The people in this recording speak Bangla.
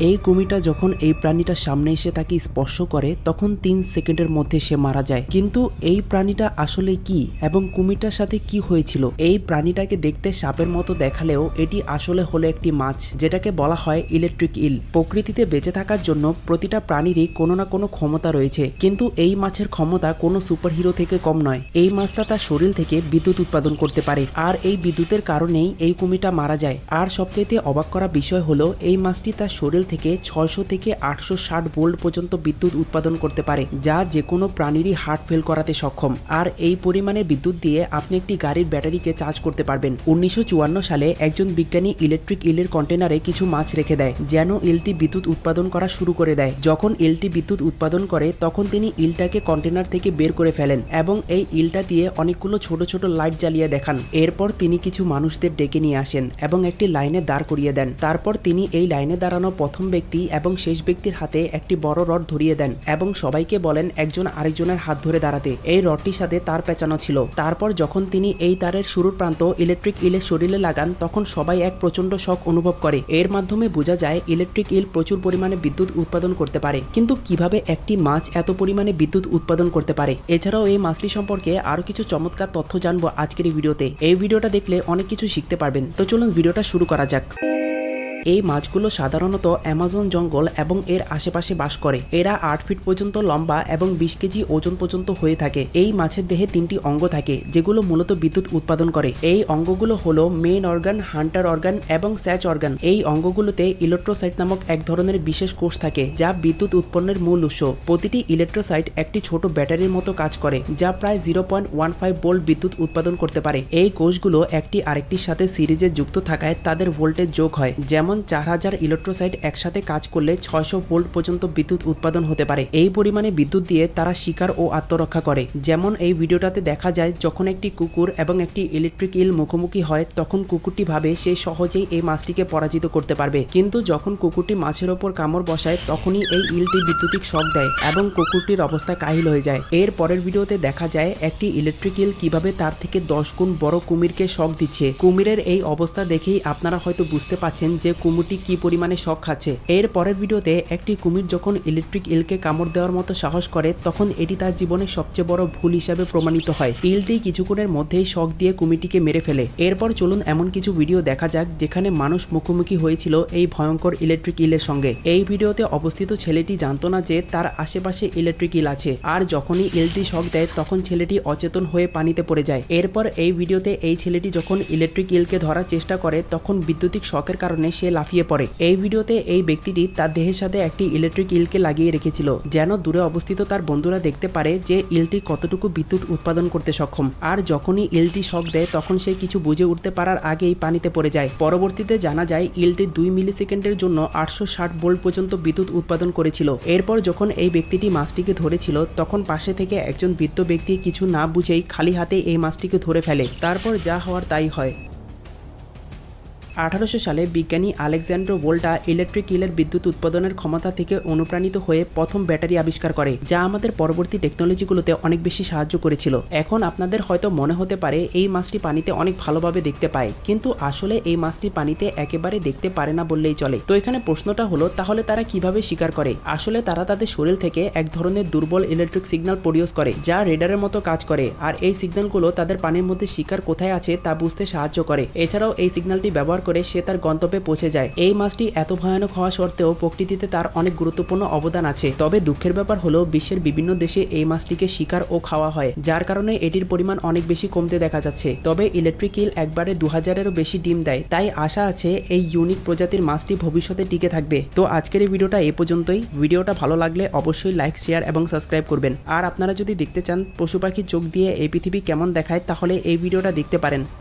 এই কুমিটা যখন এই প্রাণীটার সামনে এসে তাকে স্পর্শ করে, তখন তিন সেকেন্ডের মধ্যে সে মারা যায়। কিন্তু এই প্রাণীটা আসলে কি এবং কুমিটার সাথে কি হয়েছিল? এই প্রাণীটাকে দেখতে সাপের মতো দেখালেও এটি আসলে হলো একটি মাছ, যেটাকে বলা হয় ইলেকট্রিক ইল। প্রকৃতিতে বেঁচে থাকার জন্য প্রতিটা প্রাণীরই কোনো না কোনো ক্ষমতা রয়েছে। কিন্তু এই মাছের ক্ষমতা কোনো সুপারহিরো থেকে কম নয়। এই মাছটা তার শরীর থেকে বিদ্যুৎ উৎপাদন করতে পারে। আর এই বিদ্যুতের কারণেই এই কুমিটা মারা যায়। আর সবচাইতে অবাক করা বিষয় হলো, এই মাছটি তার শরীর থেকে ছয়শো থেকে আটশো ষাট ভোল্ট পর্যন্ত বিদ্যুৎ উৎপাদন করতে পারে, যা যে কোনো প্রাণীরই হার্ট ফেল করাতে সক্ষম। আর এই পরিমাণে বিদ্যুৎ দিয়ে আপনি একটি গাড়ির ব্যাটারিকে চার্জ করতে পারবেন। উনিশশো চুয়ান্ন সালে একজন বিজ্ঞানী ইলেকট্রিক ইলের কন্টেনারে কিছু মাছ রেখে দেয়, যেন ইলটি বিদ্যুৎ উৎপাদন করা শুরু করে দেয়। যখন ইলটি বিদ্যুৎ উৎপাদন করে, তখন তিনি ইলটাকে কন্টেনার থেকে বের করে ফেলেন এবং এই ইলটা দিয়ে অনেকগুলো ছোট ছোট লাইট জ্বালিয়ে দেখান। এরপর তিনি কিছু মানুষদের ডেকে নিয়ে আসেন এবং একটি লাইনে দাঁড় করিয়ে দেন। তারপর তিনি এই লাইনে দাঁড়ানো প্রথম ব্যক্তি এবং শেষ ব্যক্তির হাতে একটি বড় রড ধরিয়ে দেন এবং সবাইকে বলেন একজন আরেকজনের হাত ধরে দাঁড়াতে। এই রডটির সাথে তার পেঁচানো ছিল। তারপর যখন তিনি এই তারের শুরুর প্রান্ত ইলেকট্রিক ইলের শরীরে লাগান, তখন সবাই এক প্রচণ্ড শখ অনুভব করে। এর মাধ্যমে বোঝা যায়, ইলেকট্রিক ইল প্রচুর পরিমাণে বিদ্যুৎ উৎপাদন করতে পারে। কিন্তু কীভাবে একটি মাছ এত পরিমাণে বিদ্যুৎ উৎপাদন করতে পারে? এছাড়াও এই মাছটি সম্পর্কে আরও কিছু চমৎকার তথ্য জানব আজকের এই ভিডিওতে। এই ভিডিওটা দেখলে অনেক কিছু শিখতে পারবেন। তো চলুন ভিডিওটা শুরু করা যাক। এই মাছগুলো সাধারণত অ্যামাজন জঙ্গল এবং এর আশেপাশে বাস করে। এরা আট ফিট পর্যন্ত লম্বা এবং বিশ কেজি ওজন পর্যন্ত হয়ে থাকে। এই মাছের দেহে তিনটি অঙ্গ থাকে, যেগুলো মূলত বিদ্যুৎ উৎপাদন করে। এই অঙ্গগুলো হলো মেন অর্গান, হান্টার অর্গান এবং স্যাচ অর্গান। এই অঙ্গগুলোতে ইলেকট্রোসাইট নামক এক ধরনের বিশেষ কোষ থাকে, যা বিদ্যুৎ উৎপন্নের মূল উৎস। প্রতিটি ইলেকট্রোসাইট একটি ছোট ব্যাটারির মতো কাজ করে, যা প্রায় zero point one five volt বিদ্যুৎ উৎপাদন করতে পারে। এই কোষগুলো একটি আরেকটির সাথে সিরিজে যুক্ত থাকায় তাদের ভোল্টেজ যোগ হয়, যেমন চার হাজার ইলেকট্রোসাইট একসাথে কাজ করলে ছয়শো ভোল্ট পর্যন্ত বিদ্যুৎ উৎপাদন হতে পারে। এই পরিমাণে বিদ্যুৎ দিয়ে তারা শিকার ও আত্মরক্ষা করে। যেমন এই ভিডিওটাতে দেখা যায়, যখন একটি কুকুর এবং একটি ইলেকট্রিক ইল মুখোমুখি হয়, তখন কুকুরটি ভাবে সে সহজেই এই মাছটিকে পরাজিত করতে পারবে। কিন্তু যখন কুকুরটি মাছের ওপর কামড় বসায়, তখনই এই ইলটি বিদ্যুতিক শক দেয় এবং কুকুরটির অবস্থা কাহিল হয়ে যায়। এর পরের ভিডিওতে দেখা যায়, একটি ইলেকট্রিক ইল কীভাবে তার থেকে দশ গুণ বড় কুমিরকে শক দিচ্ছে। কুমিরের এই অবস্থা দেখেই আপনারা হয়তো বুঝতে পারছেন যে কুমিরটি কি পরিমাণে শখ খাচ্ছে? এর পরের ভিডিওতে একটি কুমির যখন ইলেকট্রিক ইলকে কামড় দেওয়ার মতো সাহস করে, তখন এটি তার জীবনের সবচেয়ে বড় ভুল হিসাবে প্রমাণিত হয়। ইলটি কিছুক্ষণের মধ্যেই শখ দিয়ে কুমিরটিকে মেরে ফেলে। এরপর চলুন এমন কিছু ভিডিও দেখা যাক, যেখানে মানুষ মুখোমুখি হয়েছিল এই ভয়ঙ্কর ইলেকট্রিক ইলের সঙ্গে। এই ভিডিওতে অবস্থিত ছেলেটি জানতো না যে তার আশেপাশে ইলেকট্রিক ইল আছে। আর যখনই ইলটি শখ দেয়, তখন ছেলেটি অচেতন হয়ে পানিতে পড়ে যায়। এরপর এই ভিডিওতে এই ছেলেটি যখন ইলেকট্রিক ইলকে ধরার চেষ্টা করে, তখন বিদ্যুতিক শখের কারণে সে লাফিয়ে পড়ে। এই ভিডিওতে এই ব্যক্তিটি তার দেহের সাথে একটি ইলেকট্রিক ইলকে লাগিয়ে রেখেছিল, যেন দূরে অবস্থিত তার বন্ধুরা দেখতে পারে যে ইলটি কতটুকু বিদ্যুৎ উৎপাদন করতে সক্ষম। আর যখনই ইলটি শক দেয়, তখন সে কিছু বুঝে উঠতে পারার আগেই পানিতে পড়ে যায়। পরবর্তীতে জানা যায়, ইলটি দুই মিলি সেকেন্ডের জন্য আটশো ষাট ভোল্ট পর্যন্ত বিদ্যুৎ উৎপাদন করেছিল। এরপর যখন এই ব্যক্তিটি মাছটিকে ধরেছিল, তখন পাশে থেকে একজন বৃদ্ধ ব্যক্তি কিছু না বুঝেই খালি হাতে এই মাছটিকে ধরে ফেলে। তারপর যা হওয়ার তাই হয়। আঠারোশো সালে বিজ্ঞানী আলেকজান্ড্রো ভোল্টা ইলেকট্রিক ইলের বিদ্যুৎ উৎপাদনের ক্ষমতা থেকে অনুপ্রাণিত হয়ে প্রথম ব্যাটারি আবিষ্কার করে, যা আমাদের পরবর্তী টেকনোলজিগুলোতে অনেক বেশি সাহায্য করেছিল। এখন আপনাদের হয়তো মনে হতে পারে, এই মাছটি পানিতে অনেক ভালোভাবে দেখতে পায়, কিন্তু আসলে এই মাছটি পানিতে একেবারে দেখতে পারে না বললেই চলে। তো এখানে প্রশ্নটা হলো, তাহলে তারা কীভাবে শিকার করে? আসলে তারা তাদের শরীর থেকে এক ধরনের দুর্বল ইলেকট্রিক সিগন্যাল প্রডিউস করে, যা রেডারের মতো কাজ করে, আর এই সিগন্যালগুলো তাদের পানির মধ্যে শিকার কোথায় আছে তা বুঝতে সাহায্য করে। এছাড়াও এই সিগন্যালটি ব্যবহার করে সে তার গন্তব্যে পৌঁছে যায়। এই মাছটি এত ভয়ানক হওয়া সত্ত্বেও প্রকৃতিতে তার অনেক গুরুত্বপূর্ণ অবদান আছে। তবে দুঃখের ব্যাপার হলো, বিশ্বের বিভিন্ন দেশে এই মাছটিকে শিকার ও খাওয়া হয়, যার কারণে এটির পরিমাণ অনেক বেশি কমতে দেখা যাচ্ছে। তবে ইলেকট্রিক ইল একবারে দু হাজারেরও বেশি ডিম দেয়। তাই আশা আছে, এই ইউনিক প্রজাতির মাছটি ভবিষ্যতে টিকে থাকবে। তো আজকের এই ভিডিওটা এ পর্যন্তই। ভিডিওটা ভালো লাগলে অবশ্যই লাইক, শেয়ার এবং সাবস্ক্রাইব করবেন। আর আপনারা যদি দেখতে চান পশু পাখির চোখ দিয়ে এই পৃথিবী কেমন দেখায়, তাহলে এই ভিডিওটা দেখতে পারেন।